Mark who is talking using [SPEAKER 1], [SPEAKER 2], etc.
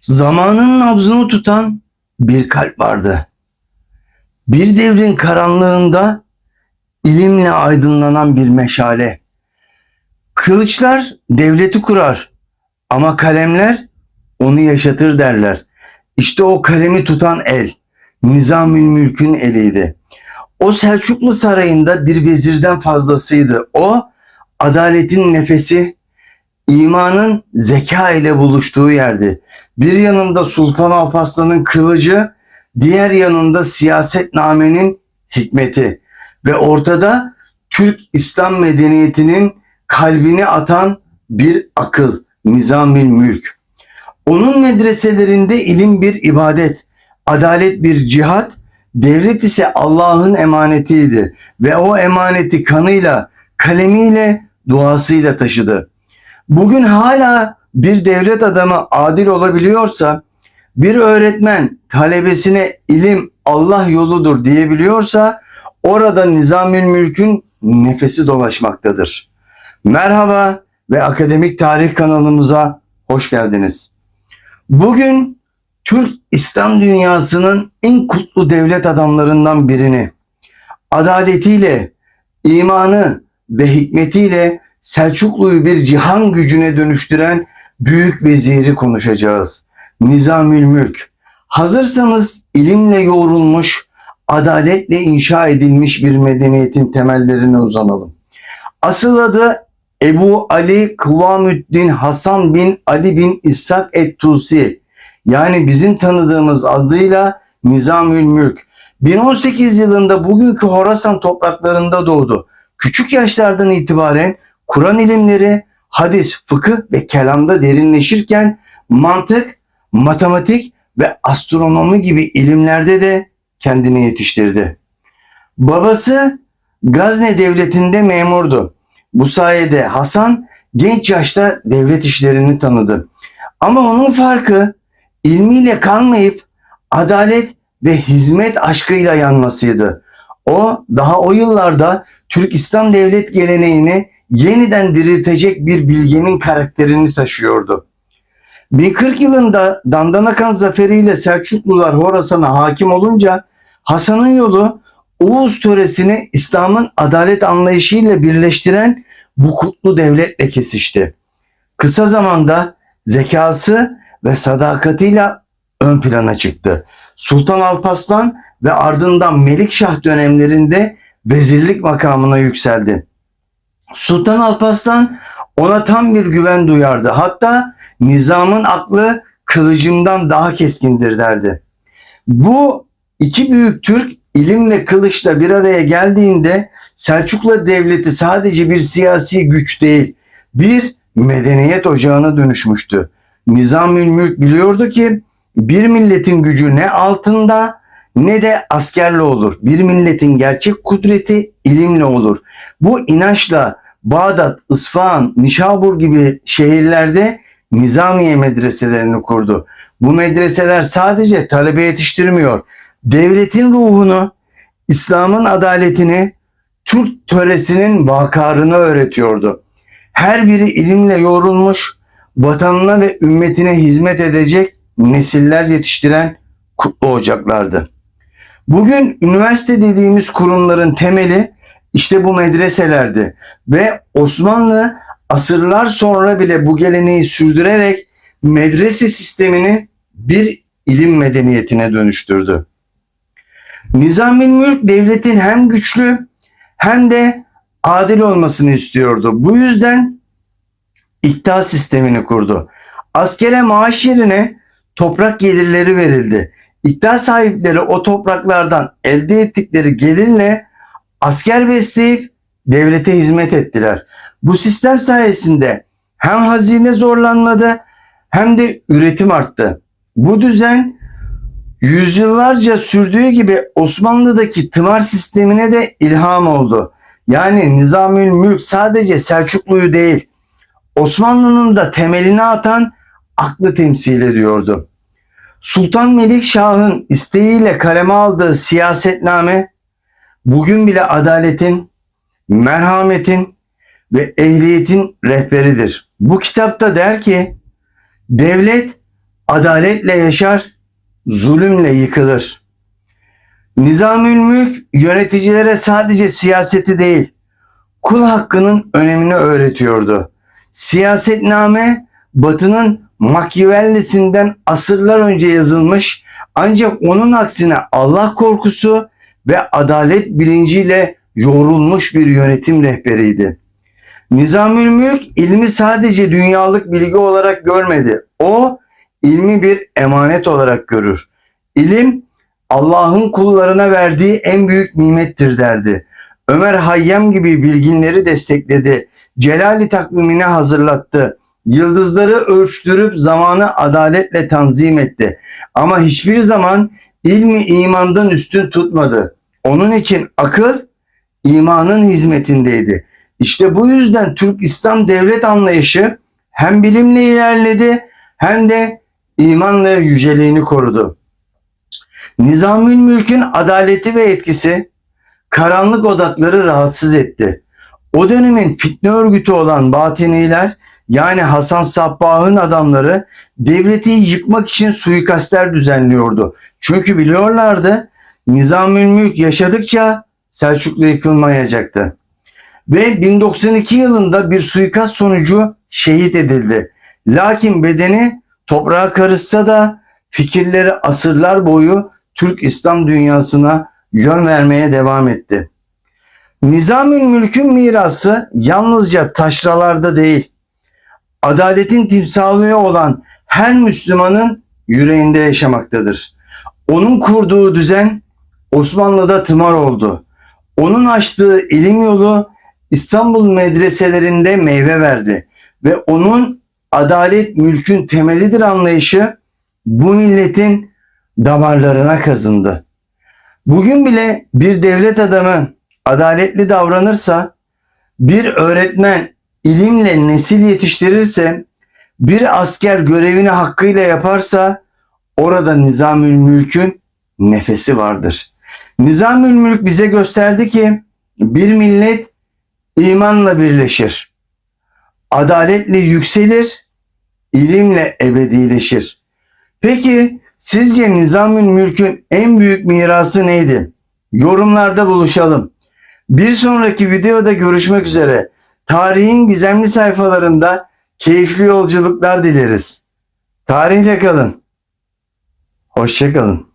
[SPEAKER 1] Zamanın nabzını tutan bir kalp vardı. Bir devrin karanlığında ilimle aydınlanan bir meşale. Kılıçlar devleti kurar ama kalemler onu yaşatır derler. İşte o kalemi tutan el Nizamül Mülk'ün eliydi. O Selçuklu sarayında bir vezirden fazlasıydı. O adaletin nefesi, imanın zeka ile buluştuğu yerdi. Bir yanında Sultan Alparslan'ın kılıcı, diğer yanında siyasetnamenin hikmeti ve ortada Türk İslam medeniyetinin kalbini atan bir akıl, Nizamül Mülk. Onun medreselerinde ilim bir ibadet, adalet bir cihat, devlet ise Allah'ın emanetiydi ve o emaneti kanıyla, kalemiyle, duasıyla taşıdı. Bugün hala bir devlet adamı adil olabiliyorsa, bir öğretmen talebesine ilim Allah yoludur diyebiliyorsa, orada Nizamül Mülk'ün nefesi dolaşmaktadır. Merhaba ve Akademik Tarih kanalımıza hoş geldiniz. Bugün Türk İslam dünyasının en kutlu devlet adamlarından birini, adaletiyle, imanı ve hikmetiyle Selçuklu'yu bir cihan gücüne dönüştüren büyük veziri konuşacağız. Nizamül Mülk. Hazırsanız ilimle yoğrulmuş, adaletle inşa edilmiş bir medeniyetin temellerine uzanalım. Asıl adı Ebu Ali Kıvamüddin Hasan bin Ali bin İshak et-Tusi. Yani bizim tanıdığımız adıyla Nizamül Mülk. 1018 yılında bugünkü Horasan topraklarında doğdu. Küçük yaşlardan itibaren Kur'an ilimleri, hadis, fıkıh ve kelamda derinleşirken mantık, matematik ve astronomi gibi ilimlerde de kendini yetiştirdi. Babası Gazne devletinde memurdu. Bu sayede Hasan genç yaşta devlet işlerini tanıdı. Ama onun farkı ilmiyle kalmayıp adalet ve hizmet aşkıyla yanmasıydı. O daha o yıllarda Türk İslam devlet geleneğini yeniden diriltecek bir bilgenin karakterini taşıyordu. 1040 yılında Dandanakan zaferiyle Selçuklular Horasan'a hakim olunca Hasan'ın yolu Oğuz töresini İslam'ın adalet anlayışıyla birleştiren bu kutlu devletle kesişti. Kısa zamanda zekası ve sadakatiyle ön plana çıktı. Sultan Alparslan ve ardından Melikşah dönemlerinde vezirlik makamına yükseldi. Sultan Alparslan ona tam bir güven duyardı. Hatta nizamın aklı kılıcımdan daha keskindir derdi. Bu iki büyük Türk ilimle kılıçla bir araya geldiğinde Selçuklu Devleti sadece bir siyasi güç değil, bir medeniyet ocağına dönüşmüştü. Nizamül Mülk biliyordu ki bir milletin gücü ne altında ne de askerle olur. Bir milletin gerçek kudreti ilimle olur. Bu inançla Bağdat, İsfahan, Nişabur gibi şehirlerde Nizamiye medreselerini kurdu. Bu medreseler sadece talebe yetiştirmiyor. Devletin ruhunu, İslam'ın adaletini, Türk töresinin vakarını öğretiyordu. Her biri ilimle yoğrulmuş, vatanına ve ümmetine hizmet edecek nesiller yetiştiren kutlu ocaklardı. Bugün üniversite dediğimiz kurumların temeli işte bu medreselerdi ve Osmanlı asırlar sonra bile bu geleneği sürdürerek medrese sistemini bir ilim medeniyetine dönüştürdü. Nizamül Mülk devletin hem güçlü hem de adil olmasını istiyordu. Bu yüzden ikta sistemini kurdu. Askere maaş yerine toprak gelirleri verildi. İkta sahipleri o topraklardan elde ettikleri gelirle asker besleyip devlete hizmet ettiler. Bu sistem sayesinde hem hazine zorlanmadı hem de üretim arttı. Bu düzen yüzyıllarca sürdüğü gibi Osmanlı'daki tımar sistemine de ilham oldu. Yani Nizamül Mülk sadece Selçuklu'yu değil Osmanlı'nın da temelini atan aklı temsil ediyordu. Sultan Melikşah'ın isteğiyle kaleme aldığı siyasetname bugün bile adaletin, merhametin ve ehliyetin rehberidir. Bu kitapta der ki devlet adaletle yaşar, zulümle yıkılır. Nizamül Mülk yöneticilere sadece siyaseti değil, kul hakkının önemini öğretiyordu. Siyasetname Batı'nın Machiavelli'sinden asırlar önce yazılmış ancak onun aksine Allah korkusu ve adalet bilinciyle yoğrulmuş bir yönetim rehberiydi. Nizamül Mülk ilmi sadece dünyalık bilgi olarak görmedi. O ilmi bir emanet olarak görür. İlim Allah'ın kullarına verdiği en büyük nimettir derdi. Ömer Hayyam gibi bilginleri destekledi. Celali takvimini hazırlattı. Yıldızları ölçtürüp zamanı adaletle tanzim etti. Ama hiçbir zaman ilmi imandan üstün tutmadı. Onun için akıl imanın hizmetindeydi. İşte bu yüzden Türk İslam devlet anlayışı hem bilimle ilerledi hem de imanla yüceliğini korudu. Nizamül Mülk'ün adaleti ve etkisi karanlık odakları rahatsız etti. O dönemin fitne örgütü olan Batiniler yani Hasan Sabbah'ın adamları devleti yıkmak için suikastler düzenliyordu. Çünkü biliyorlardı Nizamül Mülk yaşadıkça Selçuklu yıkılmayacaktı. Ve 1092 yılında bir suikast sonucu şehit edildi. Lakin bedeni toprağa karışsa da fikirleri asırlar boyu Türk İslam dünyasına yön vermeye devam etti. Nizamül Mülk'ün mirası yalnızca taşralarda değil, adaletin timsali olan her Müslümanın yüreğinde yaşamaktadır. Onun kurduğu düzen Osmanlı'da tımar oldu. Onun açtığı ilim yolu İstanbul medreselerinde meyve verdi ve onun adalet mülkün temelidir anlayışı bu milletin damarlarına kazındı. Bugün bile bir devlet adamı adaletli davranırsa, bir öğretmen ilimle nesil yetiştirirse, bir asker görevini hakkıyla yaparsa orada Nizamül Mülk'ün nefesi vardır. Nizamül Mülk bize gösterdi ki bir millet imanla birleşir. Adaletle yükselir, ilimle ebedileşir. Peki sizce Nizamül Mülk'ün en büyük mirası neydi? Yorumlarda buluşalım. Bir sonraki videoda görüşmek üzere. Tarihin gizemli sayfalarında keyifli yolculuklar dileriz. Tarihle kalın. Hoşçakalın.